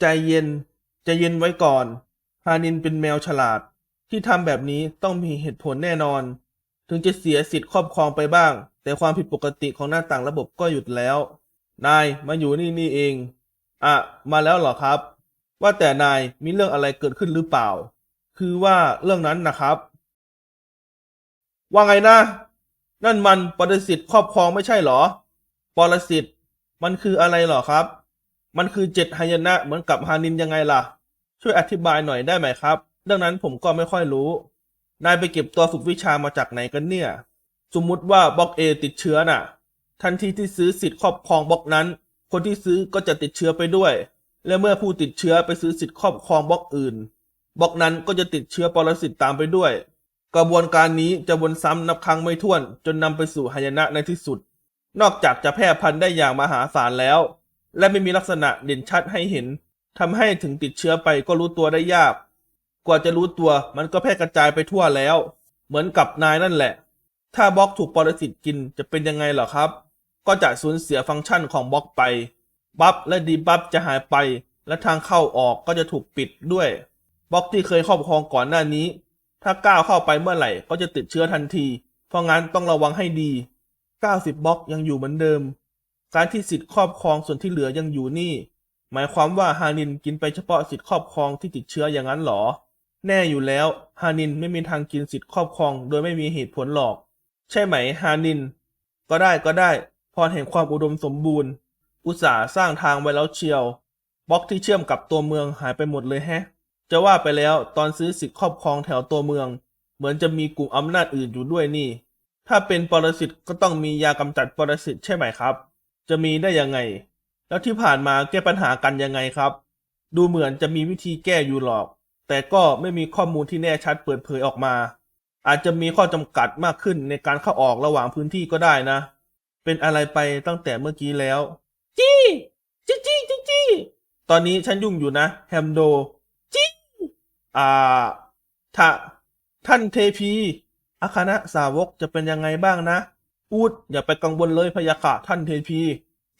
ใจเย็น ใจเย็นไว้ก่อน ฮานินเป็นแมวฉลาด ที่ทำแบบนี้ต้องมีเหตุผลแน่นอน ถึงจะเสียสิทธิ์ครอบครองไปบ้าง แต่ความผิดปกติของหน้าต่างระบบก็หยุดแล้ว นายมาอยู่นี่นี่เอง อะ มาแล้วเหรอครับ ว่าแต่นายมีเรื่องอะไรเกิดขึ้นหรือเปล่า คือว่าเรื่องนั้นนะครับ ว่าไงนะ นั่นมันปรสิตครอบครองไม่ใช่เหรอ ปรสิตมันคืออะไรเหรอครับ มันคือเจ็ดหายนะเหมือนกับฮานินยังไงล่ะ ช่วยอธิบายหน่อยได้ไหมครับ เรื่องนั้นผมก็ไม่ค่อยรู้ นายไปเก็บตัวฝึกวิชามาจากไหนกันเนี่ย สมมุติว่าบล็อกเอติดเชื้อน่ะ ทันทีที่ซื้อสิทธิ์ครอบครองบล็อกนั้น คนที่ซื้อก็จะติดเชื้อไปด้วย และเมื่อผู้ติดเชื้อไปซื้อสิทธิ์ครอบครองบล็อกอื่น บล็อกนั้นก็จะติดเชื้อปรสิตตามไปด้วย กระบวนการนี้จะวนซ้ำนับครั้งไม่ถ้วน จนนำไปสู่หายนะในที่สุด นอกจากจะแพร่พันธุ์ได้อย่างมหาศาลแล้ว และไม่มีลักษณะเด่นชัดให้เห็นทำให้ถึงติดเชื้อไปก็รู้ตัวได้ยาก กว่าจะรู้ตัวมันก็แพร่กระจายไปทั่วแล้ว เหมือนกับนายนั่นแหละ ถ้าบล็อกถูกปรสิตกินจะเป็นยังไงเหรอครับ ก็จะสูญเสียฟังก์ชันของบล็อกไป บัฟและดีบัฟจะหายไป และทางเข้าออกก็จะถูกปิดด้วยบล็อกที่เคยครอบครองก่อนหน้านี้ ถ้าก้าวเข้าไปเมื่อไหร่ก็จะติดเชื้อทันที เพราะงั้นต้องระวังให้ดี 90บล็อกยังอยู่เหมือนเดิม การที่สิทธิ์ครอบครองส่วนที่เหลือยังอยู่นี่ หมายความว่าฮานินกินไปเฉพาะสิทธิ์ครอบครองที่ติดเชื้ออย่างนั้นหรอ แน่อยู่แล้วฮานินไม่มีทางกินสิทธิ์ครอบครอง โดยไม่มีเหตุผลหรอก ใช่ไหมฮานิน ก็ได้ก็ได้ พรแห่งความอุดมสมบูรณ์ อุตสาห์สร้างทางไว้แล้วเชียวบล็อกที่เชื่อมกับตัวเมืองหายไปหมดเลยแฮะ จะว่าไปแล้วตอนซื้อสิทธิ์ครอบครองแถวตัวเมือง เหมือนจะมีกลุ่มอำนาจอื่นอยู่ด้วยนี่ ถ้าเป็นปรสิตก็ต้องมียากำจัดปรสิตใช่ไหมครับ จะมีได้ยังไง แล้วที่ผ่านมาแก้ปัญหากันยังไงครับ ดูเหมือนจะมีวิธีแก้อยู่หรอก แต่ก็ไม่มีข้อมูลที่แน่ชัดเปิดเผยออกมา อาจจะมีข้อจำกัดมากขึ้นในการเข้าออกระหว่างพื้นที่ก็ได้นะ เป็นอะไรไปตั้งแต่เมื่อกี้แล้ว จี้จี้จี้จี้จี้ตอนนี้ฉันยุ่งอยู่นะ แฮมโดจี้อ่าถ้าท่านเทพีอาคณะสาวกจะเป็นยังไงบ้างนะ อูดอย่าไปกังวลเลยพยาค่ะท่านเทพี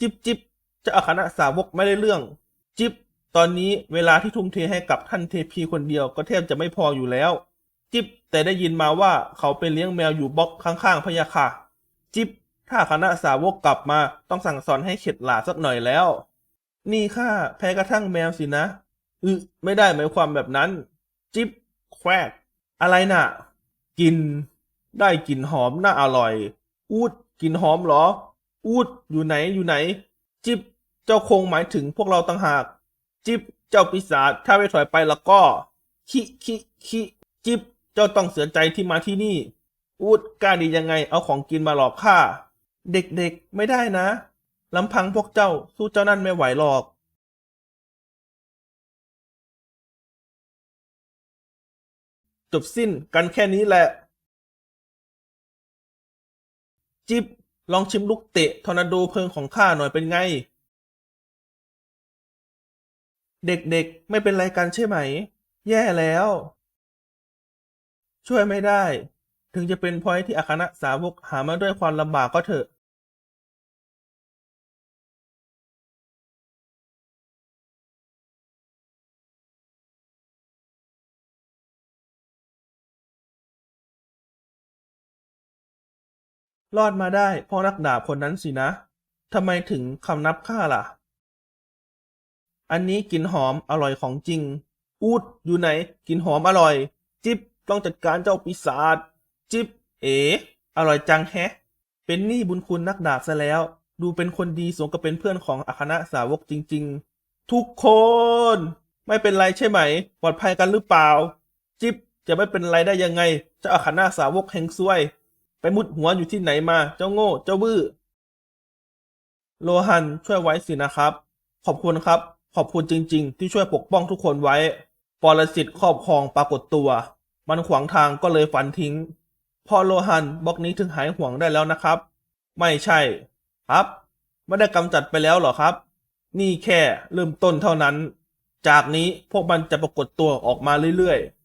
จิบจิบเจะอาคณะสาวกไม่ได้เรื่อง จิบ ตอนนี้เวลาที่ทุ่มเทให้กับท่านเทพีคนเดียวก็แทบจะไม่พออยู่แล้ว จิบแต่ได้ยินมาว่าเขาไปเลี้ยงแมวอยู่บล็อกข้างๆพยาค่ะ จิบ ถ้าคณะสาวกกลับมาต้องสั่งสอนให้เข็ดหลาบสักหน่อยแล้ว นี่ข้าแพ้กระทั่งแมวสินะอือไม่ได้หมายความแบบนั้น จิบแควกอะไรน่ะ กิน ได้กลิ่นหอมน่าอร่อย อูดกลิ่นหอมเหรอ อูดอยู่ไหนอยู่ไหน จิบเจ้าคงหมายถึงพวกเราต่างหาก จิบเจ้าปีศาจถ้าไม่ถอยไปแล้วก็ คิคิคิจิบเจ้าต้องเสียใจที่มาที่นี่ อูดกล้าดียังไงเอาของกินมาหลอกข้าเด็กๆไม่ได้นะลำพังพวกเจ้าสู้เจ้านั่นไม่ไหวหรอกจบสิ้นกันแค่นี้แหละ จิบลองชิมลูกเตะทอร์นาโดเพลิงของข้าหน่อยเป็นไง เด็กๆไม่เป็นไรกันใช่ไหม แย่แล้ว ช่วยไม่ได้ ถึงจะเป็นพอยที่อาคณะสาวกหามาด้วยความลำบากก็เถอะ รอดมาได้เพราะนักดาบคนนั้นสินะทำไมถึงคำนับข้าล่ะ อันนี้กลิ่นหอมอร่อยของจริง อูดอยู่ไหนกลิ่นหอมอร่อย จิบต้องจัดการเจ้าปีศาจจิบ เอ๋อร่อยจังแฮะ เป็นหนี้บุญคุณนักดาบซะแล้ว ดูเป็นคนดีสมกับเป็นเพื่อนของอาคณะสาวกจริง ๆ ทุกคน ไม่เป็นไรใช่ไหม ปลอดภัยกันหรือเปล่า จิบจะไม่เป็นไรได้ยังไง เจ้าอาคณะสาวกแห่งซวย ไปมุดหัวอยู่ที่ไหนมา เจ้าโง่ เจ้าบื้อ โลหันช่วยไว้สินะครับ ขอบคุณครับ ขอบคุณจริง ๆ ที่ช่วยปกป้องทุกคนไว้ ปรสิตครอบครองปรากฏตัว มันขวางทางก็เลยฝันทิ้ง พอโลหันบล็อกนี้ถึงหายห่วงได้แล้วนะครับ ไม่ใช่ ครับ ไม่ได้กำจัดไปแล้วหรอครับ นี่แค่เริ่มต้นเท่านั้น จากนี้พวกมันจะปรากฏตัวออกมาเรื่อยๆ